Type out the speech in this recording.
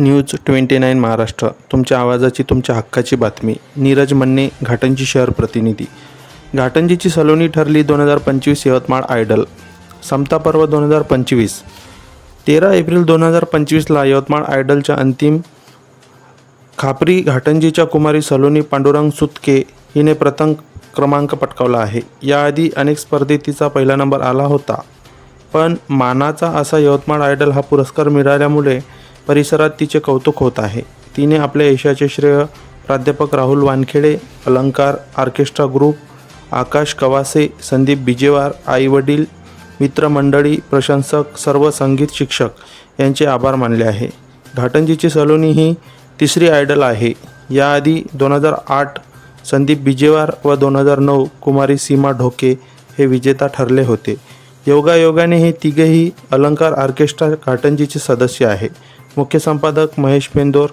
News twenty nine Maharashtra. तुमच्या आवाजाची तुमच्या हक्काची बातमी. नीरज मन्ने घाटंजी शहर प्रतिनिधी. घाटंजीची सलोनी ठरली दोन हजार पंचवीस यवतमाळ आयडल. समता पर्व दोन हजार पंचवीस. तेरा एप्रिल दोन हजार पंचवीसला यवतमाळ आयडलच्या अंतिम खापरी घाटंजीच्या कुमारी सलोनी पांडुरंग सुतके हिने प्रथम क्रमांक पटकावला आहे. याआधी अनेक स्पर्धेत तिचा पहिला नंबर आला होता. पण मानाचा असा यवतमाळ आयडल हा पुरस्कार मिळाल्यामुळे परिसरात तिचे कौतुक होत आहे. तिने आपल्या यशाचे श्रेय प्राध्यापक राहुल वानखेडे अलंकार ऑर्केस्ट्रा ग्रुप आकाश कवासे संदीप बिजेवार आईवडील मित्रमंडळी प्रशंसक सर्व संगीत शिक्षक यांचे आभार मानले आहे. घाटंजीची सलोनी ही तिसरी आयडल आहे. याआधी दोन हजार आठ संदीप बिजेवार व दोन हजार नऊ कुमारी सीमा ढोके हे विजेता ठरले होते. योगायोगाने हे तिघेही अलंकार ऑर्केस्ट्रा घाटंजीचे सदस्य आहे. मुख्य संपादक महेश पेंदोर